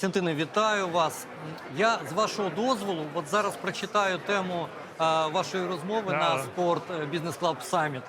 Костянтине, вітаю вас. Я з вашого дозволу, от зараз прочитаю тему е, вашої розмови Да. на спорт Бізнес Клаб Саміт.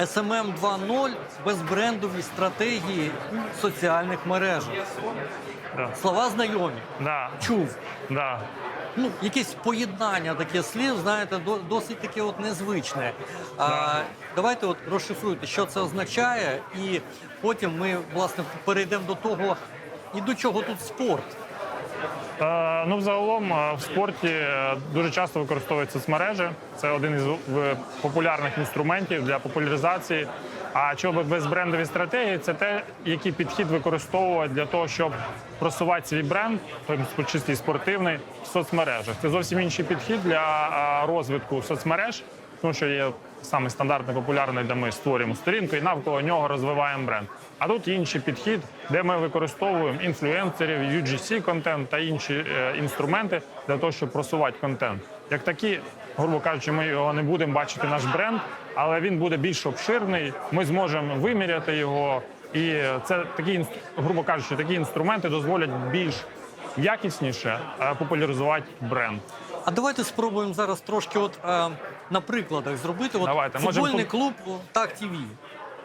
SMM 2.0 безбрендові стратегії у соціальних мережах. Да. Слова знайомі. Да. Чув. Да. Ну, якесь поєднання таких слів, знаєте, до- досить таке от незвичне. А, давайте от розшифруйте, що це означає, і потім ми власне перейдемо до того, і до чого тут спорт. Е, ну, взагалом е, в спорті е, дуже часто використовуються соцмережі. Це один із популярних інструментів для популяризації. А що безбрендові стратегії це те, який підхід використовувати для того, щоб просувати свій бренд, той чистий спортивний, в соцмережах. Це зовсім інший підхід для е, розвитку соцмереж, тому що є саме стандартний популярний, де ми створюємо сторінку і навколо нього розвиваємо бренд. А тут інший підхід, де ми використовуємо інфлюенсерів, UGC контент та інші е, інструменти для того, щоб просувати контент. Як такі, грубо кажучи, ми його не будемо бачити наш бренд, але він буде більш обширний. Ми зможемо виміряти його. І це такі, грубо кажучи, такі інструменти дозволять більш якісніше е, популяризувати бренд. А давайте спробуємо зараз трошки, от е, на прикладах зробити. От Давайте, футбольний можемо клуб Так ТВ.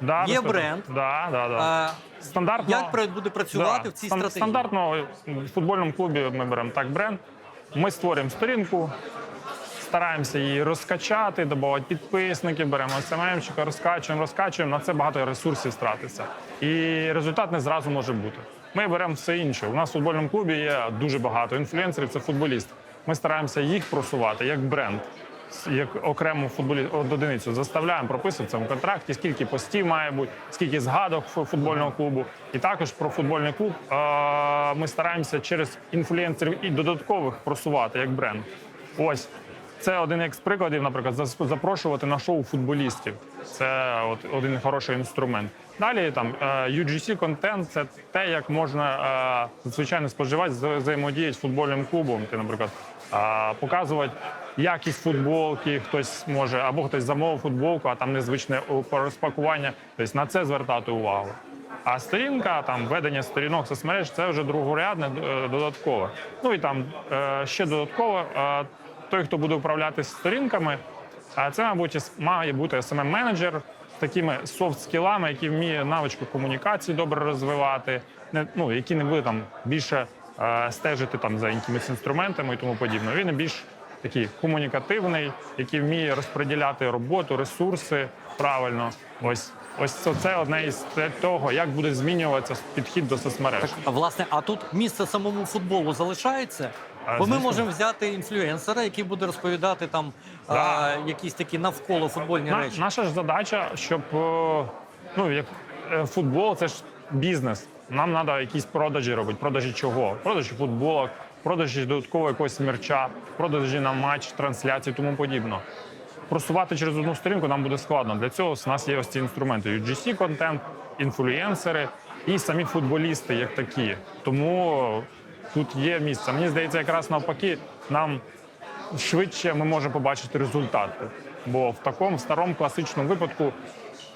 Да, Є питань. бренд. Да, да, да. Е, Стандартно, як пра- буде працювати в цій стан- стратегії? Стандартно в футбольному клубі ми беремо так бренд. Ми створюємо сторінку, стараємося її розкачати, додавати підписників, беремо СММчика, розкачуємо, розкачуємо. На це багато ресурсів стратиться. І результат не зразу може бути. Ми беремо все інше. У нас в футбольному клубі є дуже багато інфлюенсерів, це футболісти. Ми стараємося їх просувати як бренд. Як окрему футболі... одиницю заставляємо прописувати в контракті, скільки постів має бути, скільки згадок футбольного клубу. І також про футбольний клуб ми стараємося через інфлюенсерів і додаткових просувати як бренд. Ось це один з прикладів, наприклад, запрошувати на шоу футболістів. Це от один хороший інструмент. Далі там е, UGC контент це те, як можна е, звичайно споживач вза- взаємодіяти з футбольним клубом. Ти, наприклад, показувати якість футболки, хтось може, або хтось замовив футболку, а там незвичне розпакування. Тобто на це звертати увагу. А сторінка, там ведення сторінок соцмереж це вже другорядне е, додаткове. Ну і там е, ще додатково е, той, хто буде управляти сторінками, а це, мабуть, має бути smm менеджер з такими софт-скілами, який вміє навичку комунікації добре розвивати, ну, який не буде там більше стежити там за якимись інструментами і тому подібне. Він більш такий комунікативний, який вміє розподіляти роботу, ресурси правильно. Ось ось це, одне із того, як буде змінюватися підхід до соцмереж. А власне, а тут місце самому футболу залишається. А, Бо ми можемо взяти інфлюенсера, який буде розповідати там а, якісь такі навколо футбольні На, речі. наша ж задача, щоб е, ну як е, футбол, це ж бізнес. Нам треба якісь продажі робити. Продажі чого? Продажі футболок, продажі додаткового якогось мерча, продажі на матч, трансляції, тому подібно. Просувати через одну сторінку нам буде складно. Для цього у нас є ось ці інструменти: UGC контент, інфлюенсери і самі футболісти, як такі. Тому тут є місце. Мені здається, якраз навпаки, нам швидше ми можемо побачити результати. Бо в такому старому класичному випадку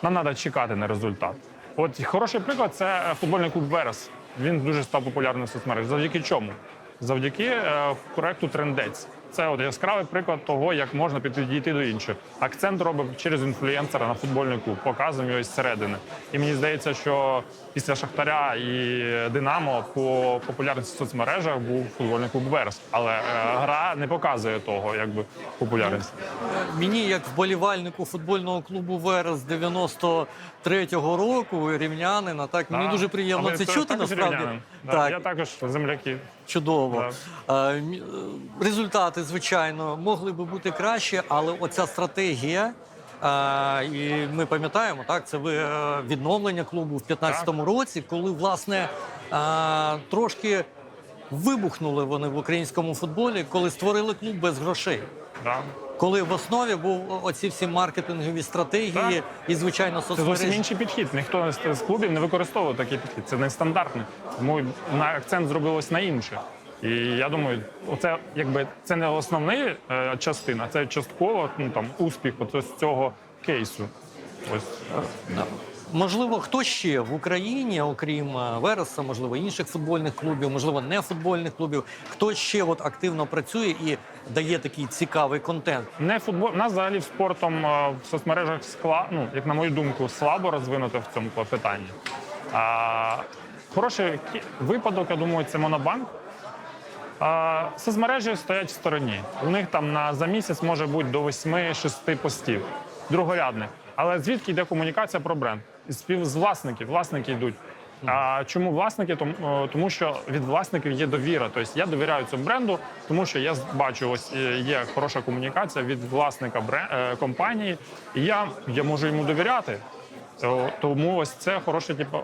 нам треба чекати на результат. От хороший приклад це футбольний клуб Верес. Він дуже став популярним в соцмережах. Завдяки чому? Завдяки е, проекту Трендець. Це от яскравий приклад того, як можна підійти до інших. Акцент робив через інфлюенсера на футбольний клуб, показуємо його зсередини. І мені здається, що після Шахтаря і Динамо по популярності в соцмережах був футбольний клуб Верес. Але е, гра не показує того, якби популярність. Мені, як вболівальнику футбольного клубу Верес 93-го року, рівнянина, так мені Да. дуже приємно це чути. Насправді рівнянин? Так Я також земляки. Чудово. Е, е, Результати, звичайно, могли би бути краще, але оця стратегія. е, І ми пам'ятаємо, так це ви відновлення клубу в 15-му році, коли власне трошки вибухнули вони в українському футболі, коли створили клуб без грошей. Да. Коли в основі був оці всі маркетингові стратегії Так. і звичайно Це зовсім інший підхід. Ніхто з клубів не використовував такий підхід. Це нестандартний. Тому на акцент зробилось на інше. І я думаю, оце якби це не основна е, частина, це частково ну, там успіх ось цього кейсу. Ось. Можливо, хто ще в Україні, окрім е, Вереса, можливо, інших футбольних клубів, можливо, не футбольних клубів, хто ще от активно працює і дає такий цікавий контент. Не футбол. У нас взагалі в спортом е, в соцмережах скла... ну, як на мою думку, слабо розвинуто в цьому питанні. А, хороший випадок, я думаю, це Монобанк. А, соцмережі стоять в стороні. У них там на за місяць може бути до 8-6 постів другорядних. Але звідки йде комунікація про бренд? З власників. Власники йдуть. А чому власники? Тому, е, що від власників є довіра. Тобто я довіряю цьому бренду, тому що я бачу, ось е, є хороша комунікація від власника е, компанії, і я, я можу йому довіряти. Тому ось це хороший, типу,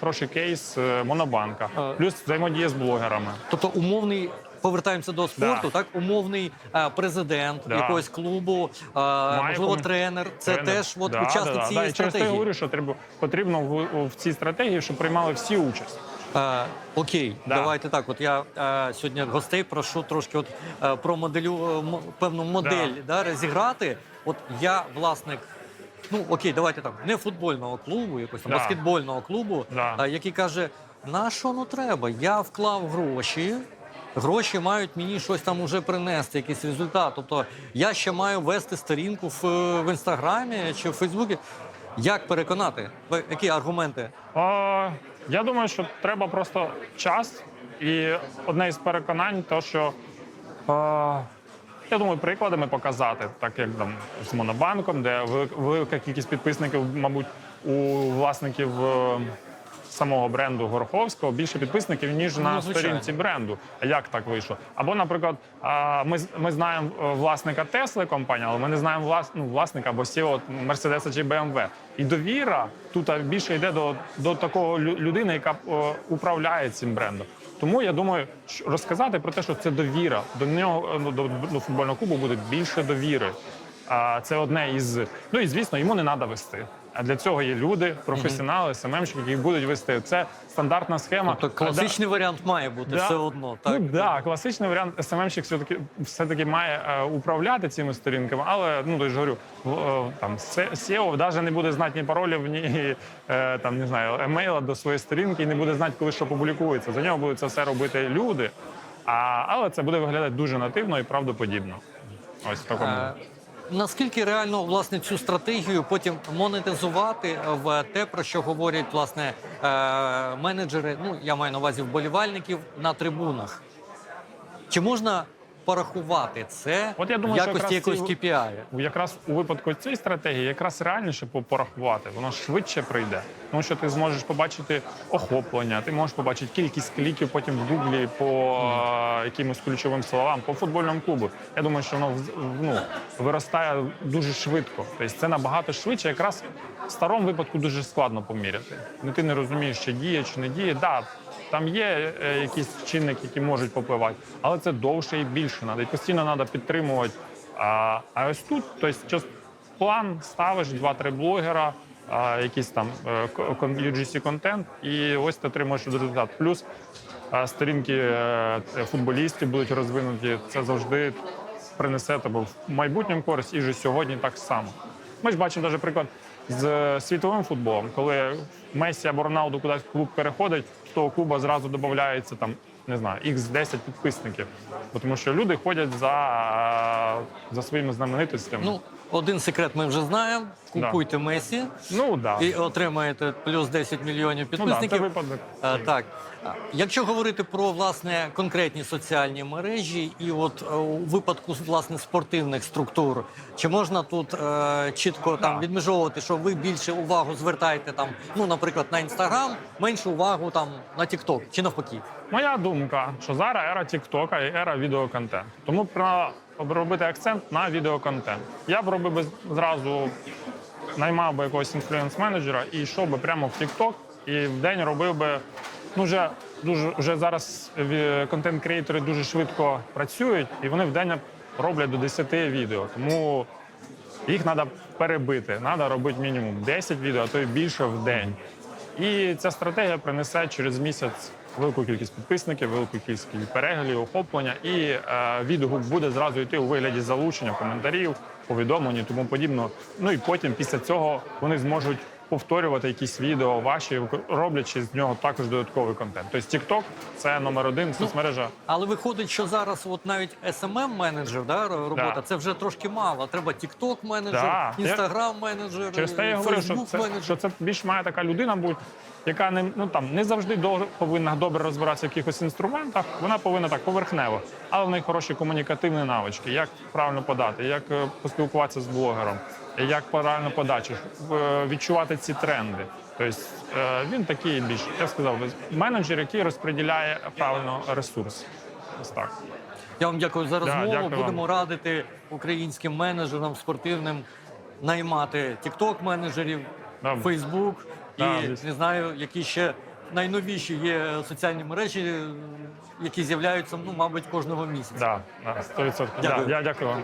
хороший кейс монобанка. Плюс взаємодія з блогерами. Тобто, умовний. Повертаємося до спорту, так умовний е, президент Да. якогось клубу, е, можливо, тренер. Це Тренер. теж от Да, учасник да, да. цієї Да, і через те я говорю, що треба потрібно в, в цій стратегії, щоб приймали всі участь. Е, окей, Да. давайте так. От я е, сьогодні гостей прошу трошки от, е, про моделю, е, певну модель да. розіграти. От я власник. Ну окей, давайте так. Не футбольного клубу, якогось там Да. баскетбольного клубу, Да. е, який каже: на що ну треба? Я вклав гроші. Гроші мають мені щось там уже принести, якийсь результат. Тобто я ще маю вести сторінку в, в інстаграмі чи в Фейсбуці. Як переконати? Які аргументи? Е, я думаю, що треба просто час. І одне із переконань, то що е, я думаю, прикладами показати, так як там з Монобанком, де вели- велика кількість підписників, мабуть, у власників. е, Самого бренду Гороховського більше підписників ніж на Ну, сторінці бренду. А Як так вийшло? Або, наприклад, ми ми знаємо е, власника Тесли компанії, але ми не знаємо влас, ну, власника або CEO Мерседеса чи BMW. І довіра тут більше йде до, до такого лю- людини, яка о, управляє цим брендом. Тому я думаю, що розказати про те, що це довіра до нього е, ну, до, до футбольного клубу буде більше довіри. А це одне із ну і звісно, йому не треба вести. А для цього є люди, професіонали, СММщики, які будуть вести. Це стандартна схема. Тобто класичний варіант має бути Да. все одно. Так? Ну, да, класичний варіант СММщик все-таки все-таки має е, управляти цими сторінками, але ну то ж говорю, е, там SEO навіть не буде знати ні паролів, ні е, там не знаю, емейла до своєї сторінки і не буде знати, коли що публікується. За нього будуть це все робити люди. А, але це буде виглядати дуже нативно і правдоподібно. Ось в такому. Наскільки реально власне цю стратегію потім монетизувати в те, про що говорять власне е, менеджери? Ну я маю на увазі вболівальників на трибунах. Чи можна порахувати це От я думаю, в що якості якраз якогось ці- KPI? Якраз у випадку цієї стратегії якраз реальніше по- порахувати, воно швидше прийде. Тому що ти зможеш побачити охоплення, ти можеш побачити кількість кліків потім в гуглі по е, якимось ключовим словам, по футбольному клубу. Я думаю, що воно вз- ну, виростає дуже швидко. Тобто це набагато швидше. Якраз в старому випадку дуже складно поміряти. Ну ти не розумієш, чи діє, чи не діє. Да, там є е, якісь чинники, які можуть попливати, але це довше і більше треба. І постійно треба підтримувати. А, а ось тут, тобто, план ставиш два-три блогера, а, якийсь там е, UGC контент, і ось ти отримуєш результат. Плюс сторінки е, футболістів будуть розвинуті. Це завжди принесе тебе в майбутньому користь і вже сьогодні так само. Ми ж бачимо навіть приклад з світовим футболом, коли Месі або Роналду кудись в клуб переходить, того клуба зразу додається там, не знаю, x 10 підписників. Бо Тому що люди ходять за, за своїми знаменитостями. Ну, один секрет ми вже знаємо. Да. Купуйте Месі ну да. і отримаєте плюс 10 мільйонів ну, да, це підписників. випадок. Е, Так, якщо говорити про власне конкретні соціальні мережі, і от е, у випадку власне спортивних структур, чи можна тут е, чітко там відмежовувати, що ви більше увагу звертаєте там, ну наприклад, на інстаграм, меншу увагу там на Тікток, чи навпаки? Моя думка, що зараз ера Тіктока і ера відеоконтенту. Тому треба робити акцент на відеоконтент. Я б робив би зразу наймав би якогось інфлюенс-менеджера і йшов би прямо в Тікток і в день робив би. Ну, вже дуже вже зараз контент-креатори дуже швидко працюють, і вони в день роблять до 10 відео. Тому їх треба перебити. Треба робити мінімум 10 відео, а то й більше в день. І ця стратегія принесе через місяць велику кількість підписників, велику кількість переглядів, охоплення, і е, відгук буде зразу йти у вигляді залучення коментарів, повідомлень і тому подібно. Ну і потім, після цього, вони зможуть повторювати якісь відео ваші, роблячи з нього також додатковий контент. Тобто TikTok – це номер один соцмережа. Але виходить, що зараз от навіть smm менеджер да, робота, Да. це вже трошки мало. Треба TikTok менеджер, Да. Instagram менеджер, Через те я говорю, що це, що це більш має така людина бути, яка не ну там не завжди дол- повинна добре розбиратися в якихось інструментах. Вона повинна так поверхнево, але в неї хороші комунікативні навички, як правильно подати, як е, поспілкуватися з блогером, як правильно подачі, е, відчувати ці тренди. Тобто е, він такий більш, я сказав, менеджер, який розподіляє правильно ресурс. Ось так. Я вам дякую за розмову. дякую вам. Будемо радити українським менеджерам спортивним наймати TikTok менеджерів, Да, і звісно. не знаю, які ще найновіші є соціальні мережі, які з'являються, ну, мабуть, кожного місяця. Да, да, 100%. Да, я дякую вам.